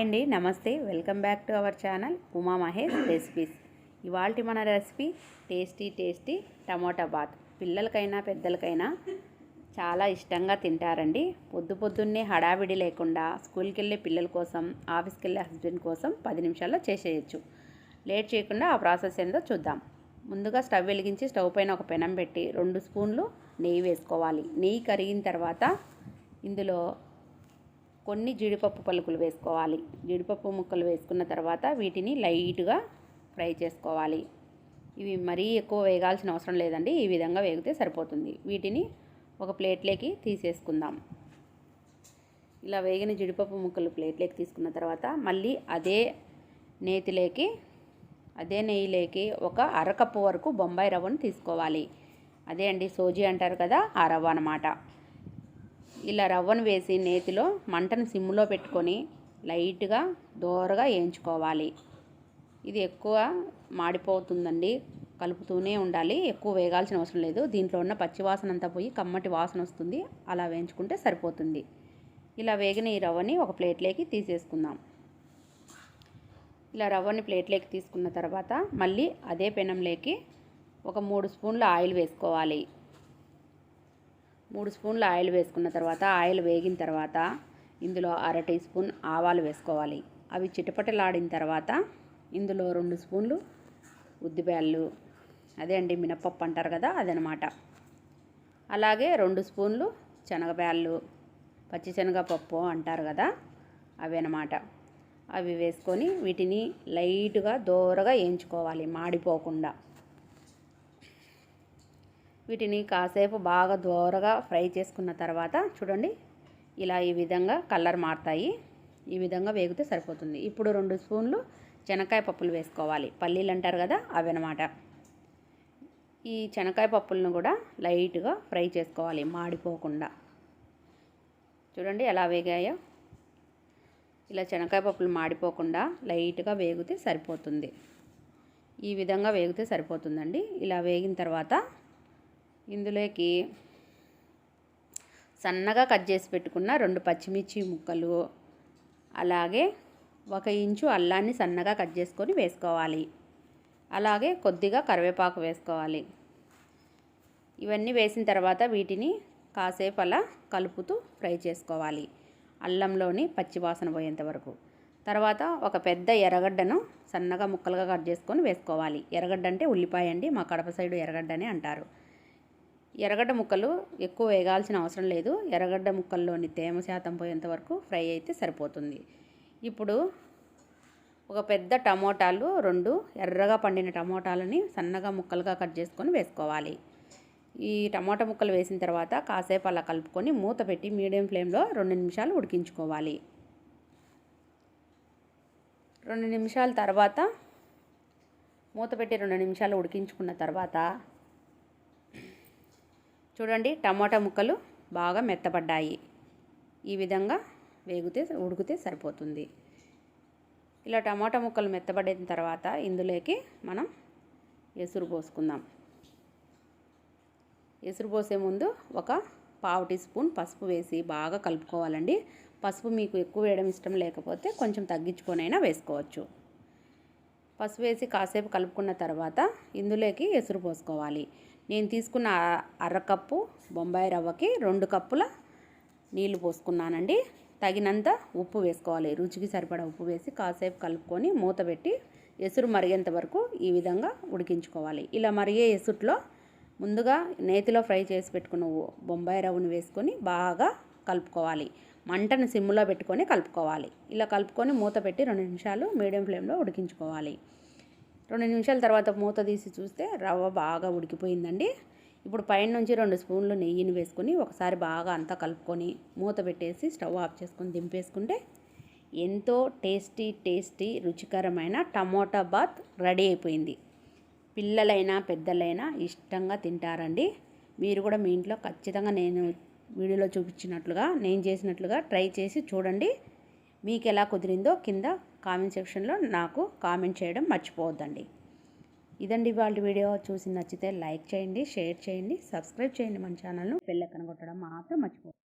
Hi అండి నమస్తే. Welcome back to our channel Uma Mahesh recipes. ఇవాళ మన recipe tasty tasty tomato bath. పిల్లలకైనా పెద్దలకైనా చాలా ఇష్టంగా తింటారండి. పొద్దు పొద్దున్నే హడావిడి లేకుండా స్కూల్కి వెళ్ళే పిల్లల కోసం ఆఫీస్కి వెళ్ళే హస్బెండ్ కోసం పది నిమిషాల్లో చేసేయచ్చు. లేట్ చేయకుండా ఆ ప్రాసెస్ ఏందో చూద్దాం. ముందుగా స్టవ్ వెలిగించి స్టవ్ పైన ఒక పెనం పెట్టి రెండు స్పూన్లు నెయ్యి వేసుకోవాలి. నెయ్యి కరిగిన తర్వాత ఇందులో కొన్ని జీడిపప్పు పలుకులు వేసుకోవాలి. జీడిపప్పు ముక్కలు వేసుకున్న తర్వాత వీటిని లైట్గా ఫ్రై చేసుకోవాలి. ఇవి మరీ ఎక్కువ వేగాల్సిన అవసరం లేదండి. ఈ విధంగా వేగితే సరిపోతుంది. వీటిని ఒక ప్లేట్లోకి తీసేసుకుందాం. ఇలా వేగిన జీడిపప్పు ముక్కలు ప్లేట్లోకి తీసుకున్న తర్వాత మళ్ళీ అదే నేతిలోకి అదే నెయ్యిలోకి ఒక అరకప్పు వరకు బొంబాయి రవ్వను తీసుకోవాలి. అదే అండి సోజీ అంటారు కదా ఆ రవ్వ అనమాట ఇలా రవ్వను వేసి నేతిలో మంటను సిమ్లో పెట్టుకొని లైట్గా దోరగా వేయించుకోవాలి. ఇది ఎక్కువ మాడిపోతుందండి. కలుపుతూనే ఉండాలి. ఎక్కువ వేగాల్సిన అవసరం లేదు. దీంట్లో ఉన్న పచ్చివాసన అంతా పోయి కమ్మటి వాసన వస్తుంది. అలా వేయించుకుంటే సరిపోతుంది. ఇలా వేగిన ఈ రవ్వని ఒక ప్లేట్లోకి తీసేసుకుందాం. ఇలా రవ్వని ప్లేట్లోకి తీసుకున్న తర్వాత మళ్ళీ అదే పెనంలోకి ఒక మూడు స్పూన్ల ఆయిల్ వేసుకోవాలి. మూడు స్పూన్ల ఆయిల్ వేసుకున్న తర్వాత ఆయిల్ వేగిన తర్వాత ఇందులో అర టీ స్పూన్ ఆవాలు వేసుకోవాలి. అవి చిటపటలాడిన తర్వాత ఇందులో రెండు స్పూన్లు ఉద్దిబ్యాళ్ళు అదే అండి మినపప్పు అంటారు కదా అదనమాట. అలాగే రెండు స్పూన్లు శనగబ్యాళ్ళు పచ్చిశనగపప్పు అంటారు కదా అవి అనమాట అవి వేసుకొని వీటిని లైట్గా దోరగా వేయించుకోవాలి మాడిపోకుండా. వీటిని కాసేపు బాగా దోరగా ఫ్రై చేసుకున్న తర్వాత చూడండి ఇలా ఈ విధంగా కలర్ మారుతాయి. ఈ విధంగా వేగితే సరిపోతుంది. ఇప్పుడు రెండు స్పూన్లు శనక్కాయ పప్పులు వేసుకోవాలి. పల్లీలు అంటారు కదా అవి అనమాట ఈ శనక్కాయ పప్పులను కూడా లైట్గా ఫ్రై చేసుకోవాలి మాడిపోకుండా. చూడండి ఎలా వేగాయో. ఇలా శనక్కాయ పప్పులు మాడిపోకుండా లైట్గా వేగితే సరిపోతుంది. ఈ విధంగా వేగితే సరిపోతుందండి. ఇలా వేగిన తర్వాత ఇందులోకి సన్నగా కట్ చేసి పెట్టుకున్న రెండు పచ్చిమిర్చి ముక్కలు అలాగే ఒక ఇంచు అల్లాన్ని సన్నగా కట్ చేసుకొని వేసుకోవాలి. అలాగే కొద్దిగా కరివేపాకు వేసుకోవాలి. ఇవన్నీ వేసిన తర్వాత వీటిని కాసేపు అలా కలుపుతూ ఫ్రై చేసుకోవాలి. అల్లంలోని పచ్చివాసన పోయేంత వరకు. తర్వాత ఒక పెద్ద ఎర్రగడ్డను సన్నగా ముక్కలుగా కట్ చేసుకొని వేసుకోవాలి. ఎర్రగడ్డ అంటే ఉల్లిపాయ అండి మా కడప సైడు ఎర్రగడ్డనే అంటారు. ఎర్రగడ్డ ముక్కలు ఎక్కువ వేగాల్సిన అవసరం లేదు. ఎర్రగడ్డ ముక్కల్లోని తేమ శాతం పోయేంత వరకు ఫ్రై అయితే సరిపోతుంది. ఇప్పుడు ఒక పెద్ద టమోటాలు రెండు ఎర్రగా పండిన టమోటాలని సన్నగా ముక్కలుగా కట్ చేసుకొని వేసుకోవాలి. ఈ టమోటా ముక్కలు వేసిన తర్వాత కాసేపు అలా కలుపుకొని మూత పెట్టి మీడియం ఫ్లేమ్లో రెండు నిమిషాలు ఉడికించుకోవాలి. రెండు నిమిషాల తర్వాత మూత పెట్టి రెండు నిమిషాలు ఉడికించుకున్న తర్వాత చూడండి టమాటా ముక్కలు బాగా మెత్తపడ్డాయి ఈ విధంగా వేగితే ఉడికితే సరిపోతుంది. ఇలా టమాటా ముక్కలు మెత్తబడిన తర్వాత ఇందులోకి మనం ఎసురు పోసుకుందాం. ఎసురు పోసే ముందు ఒక పావు టీ స్పూన్ పసుపు వేసి బాగా కలుపుకోవాలండి. పసుపు మీకు ఎక్కువ వేయడం ఇష్టం లేకపోతే కొంచెం తగ్గించుకొనైనా వేసుకోవచ్చు. పసుపు వేసి కాసేపు కలుపుకున్న తర్వాత ఇందులోకి ఎసురు పోసుకోవాలి. నేను తీసుకున్న అరకప్పు బొంబాయి రవ్వకి రెండు కప్పుల నీళ్ళు పోసుకున్నానండి. తగినంత ఉప్పు వేసుకోవాలి. రుచికి సరిపడా ఉప్పు వేసి కాసేపు కలుపుకొని మూత పెట్టి ఎసురు మరిగేంత వరకు ఈ విధంగా ఉడికించుకోవాలి. ఇలా మరిగే ఎసుట్లో ముందుగా నేతిలో ఫ్రై చేసి పెట్టుకున్న బొంబాయి రవ్వను వేసుకొని బాగా కలుపుకోవాలి. మంటను సిమ్లో పెట్టుకొని కలుపుకోవాలి. ఇలా కలుపుకొని మూత పెట్టి రెండు నిమిషాలు మీడియం ఫ్లేమ్లో ఉడికించుకోవాలి. రెండు నిమిషాల తర్వాత మూత తీసి చూస్తే రవ్వ బాగా ఉడికిపోయిందండి. ఇప్పుడు పైన నుంచి రెండు స్పూన్లు నెయ్యిని వేసుకొని ఒకసారి బాగా అంతా కలుపుకొని మూత పెట్టేసి స్టవ్ ఆఫ్ చేసుకొని దింపేసుకుంటే ఎంతో టేస్టీ టేస్టీ రుచికరమైన టమోటా బాత్ రెడీ అయిపోయింది. పిల్లలైనా పెద్దలైనా ఇష్టంగా తింటారండి. మీరు కూడా మీ ఇంట్లో ఖచ్చితంగా నేను వీడియోలో చూపించినట్లుగా నేను చేసినట్లుగా ట్రై చేసి చూడండి. మీకు ఎలా కుదిరిందో కింద కామెంట్ సెక్షన్లో నాకు కామెంట్ చేయడం మర్చిపోవద్దండి. ఇదండి వాళ్ళ వీడియో. చూసి నచ్చితే లైక్ చేయండి షేర్ చేయండి సబ్స్క్రైబ్ చేయండి మన ఛానల్ను. పెళ్ళెక్కన కొట్టడం మాత్రం మర్చిపోవద్దు